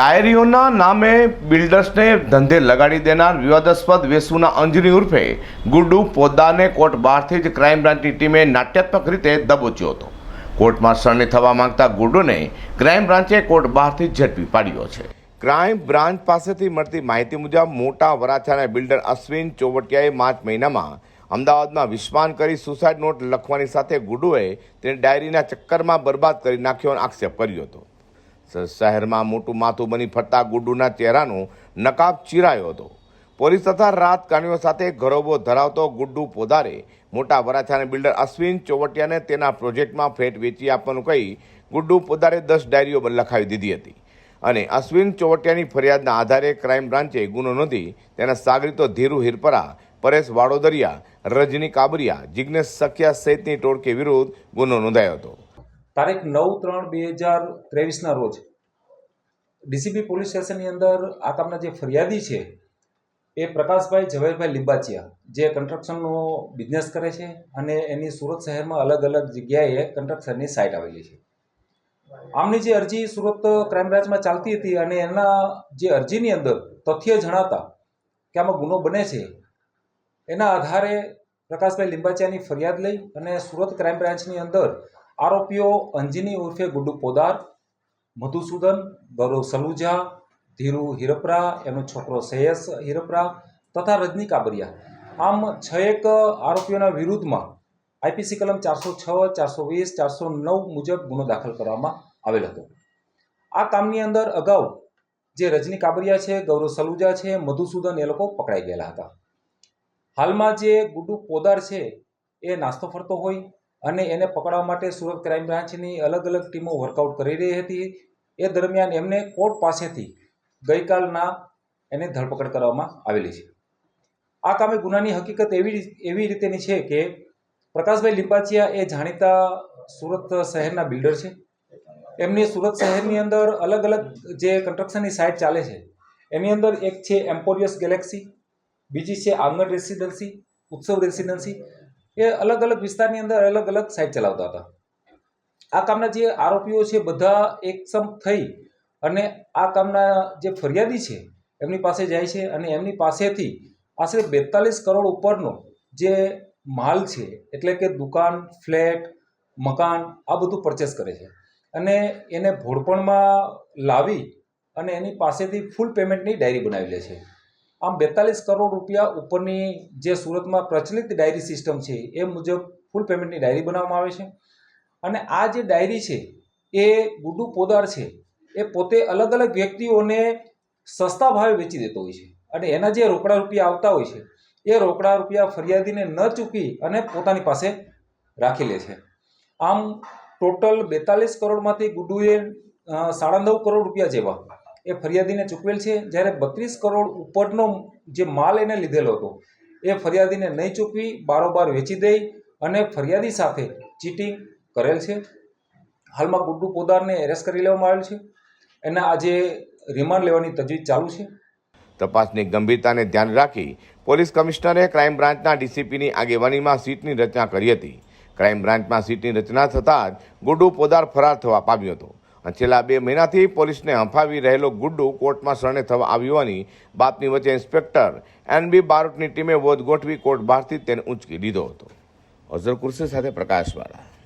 ડાયરીઓના નામે બિલ્ડર્સને ધંધે લગાડી દેનાર વિવાદાસ્પદ વેસુના અંજની ઉર્ફે ગુડ્ડુ પોદ્દારને કોર્ટ બહારથી જ ક્રાઇમ બ્રાન્ચની ટીમે નાટ્યાત્મક રીતે દબોચ્યો હતો. કોર્ટમાં શરણે થવા માંગતા ગુડ્ડુને ક્રાઇમ બ્રાન્ચે કોર્ટ બહારથી ઝડપી પાડ્યો છે. ક્રાઇમ બ્રાન્ચ પાસેથી મળતી માહિતી મુજબ, મોટા વરાછાના બિલ્ડર અશ્વિન ચોવટિયાએ માર્ચ મહિનામાં અમદાવાદમાં વિશ્વાન કરી સુસાઇડ નોટ લખવાની સાથે ગુડુએ તેને ડાયરીના ચક્કરમાં બરબાદ કરી નાખ્યોનો આક્ષેપ કર્યો હતો. શહેરમાં મોટું માથું બની ફરતા ગુડ્ડુના ચહેરાનો નકાબ ચીરાયો હતો. પોલીસ તથા રાજકારણીઓ સાથે ઘરોબો ધરાવતો ગુડ્ડુ પોદારે મોટા વરાછાના બિલ્ડર અશ્વિન ચોવટિયાને તેના પ્રોજેક્ટમાં ફ્લેટ વેચી આપવાનું કહી ગુડ્ડુ પોદારે દસ ડાયરીઓ લખાવી દીધી હતી. અને અશ્વિન ચોવટિયાની ફરિયાદના આધારે ક્રાઇમ બ્રાન્ચે ગુનો નોંધી તેના સાગરીતો ધીરુ હિરપરા, પરેશ વાડોદરિયા, રજની કાબરિયા, જિગ્નેશ સખિયા સહિતની ટોળકી વિરુદ્ધ ગુનો નોંધાયો હતો. તારીખ નવ ત્રણ બે હજાર ત્રેવીસના રોજ ડીસીપી પોલીસ સ્ટેશનની અંદર આ કામના જે ફરિયાદી છે એ પ્રકાશભાઈ ઝવેરભાઈ લિંબાચિયા, જે કન્સ્ટ્રક્શનનો બિઝનેસ કરે છે અને એની સુરત શહેરમાં અલગ અલગ જગ્યાએ કન્સ્ટ્રક્શનની સાઇટ આવેલી છે. આમની જે અરજી સુરત ક્રાઇમ બ્રાન્ચમાં ચાલતી હતી અને એના જે અરજીની અંદર તથ્ય જણાતા કે આમાં ગુનો બને છે, એના આધારે પ્રકાશભાઈ લિંબાચિયાની ફરિયાદ લઈ અને સુરત ક્રાઇમ બ્રાન્ચની અંદર આરોપીઓ અંજની ઉર્ફે ગુડ્ડુ પોદાર, મધુસૂદન, ગૌરવ સલુજા, ધીરુ હિરપરા, એનો છોકરો સૈયસ હિરપરા તથા રજની કાબરિયા. આમ છ એક આરોપીઓના વિરુદ્ધમાં આઈપીસી કલમ ચારસો છ, ચારસો વીસ, ચારસો નવ મુજબ ગુનો દાખલ કરવામાં આવેલ હતો. આ કામની અંદર અગાઉ જે રજની કાબરિયા છે, ગૌરવ સલુજા છે, મધુસૂદન એ લોકો પકડાઈ ગયેલા હતા. હાલમાં જે ગુડ્ડુ પોદાર છે, એ નાસ્તો ફરતો હોય અને એને પકડવા માટે સુરત ક્રાઇમ બ્રાન્ચની અલગ અલગ ટીમો વર્કઆઉટ કરી રહી હતી. એ દરમિયાન એમને કોર્ટ પાસેથી ગઈકાલના એને ધરપકડ કરવામાં આવેલી છે. આ કામે ગુનાની હકીકત એવી એવી રીતેની છે કે પ્રકાશભાઈ લિંબાચિયા એ જાણીતા સુરત શહેરના બિલ્ડર છે. એમની સુરત શહેરની અંદર અલગ અલગ જે કન્સ્ટ્રક્શનની સાઇટ ચાલે છે, એની અંદર એક છે એમ્પોરિયસ ગેલેક્સી, બીજી છે આંગણ રેસિડન્સી, ઉત્સવ રેસિડન્સી એ અલગ અલગ વિસ્તારની અંદર અલગ અલગ સાઇટ ચલાવતા હતા. આ કામના જે આરોપીઓ છે બધા એકસમ થઈ અને આ કામના જે ફરિયાદી છે એમની પાસે જાય છે અને એમની પાસેથી આશરે બેતાલીસ કરોડ ઉપરનો જે માલ છે, એટલે કે દુકાન, ફ્લેટ, મકાન, આ બધું પરચેસ કરે છે. અને એને ભોળપણમાં લાવી અને એની પાસેથી ફૂલ પેમેન્ટની ડાયરી બનાવી લે છે. આમ બેતાલીસ કરોડ રૂપિયા ઉપરની જે સુરતમાં પ્રચલિત ડાયરી સિસ્ટમ છે, એ મુજબ ફૂલ પેમેન્ટની ડાયરી બનાવવામાં આવે છે. અને આ જે ડાયરી છે, એ ગુડ્ડુ પોદાર છે. એ પોતે અલગ અલગ વ્યક્તિઓને સસ્તા ભાવે વેચી દેતો હોય છે. અને એના જે રોકડા રૂપિયા આવતા હોય છે, એ રોકડા રૂપિયા ફરિયાદીને ન ચૂકી અને પોતાની પાસે રાખી લે છે. આમ ટોટલ બેતાલીસ કરોડમાંથી ગુડ્ડુએ સાડા નવ કરોડ રૂપિયા જેવા એ ફરિયાદીને ચૂકવેલ છે. જ્યારે બત્રીસ કરોડ ઉપરનો જે માલ એને લીધેલો હતો, એ ફરિયાદીને નહીં ચૂકવી, બારોબાર વેચી દઈ અને ફરિયાદી સાથે ચીટિંગ કરેલ છે. હાલમાં ગુડ્ડુ પોદારને એરેસ્ટ કરી લેવામાં આવેલ છે. એના આજે રિમાન્ડ લેવાની તજવીજ ચાલુ છે. તપાસની ગંભીરતાને ધ્યાન રાખી પોલીસ કમિશનરે ક્રાઇમ બ્રાન્ચના ડીસીપીની આગેવાનીમાં સીટની રચના કરી હતી. ક્રાઇમ બ્રાન્ચમાં સીટની રચના થતાં જ ગુડ્ડુ પોદાર ફરાર થવા પામ્યો હતો. છેલ્લા બે મહિનાથી પોલીસને હંફાવી રહેલો ગુડ્ડુ કોર્ટમાં શરણે થવા આવ્યો હોવાની બાતમી વચ્ચે ઇન્સ્પેક્ટર એન બી બારોટની ટીમે વોધ ગોઠવી કોર્ટ બહારથી તેને ઉંચકી લીધો હતો. અઝર કુર્સી સાથે પ્રકાશવાળા.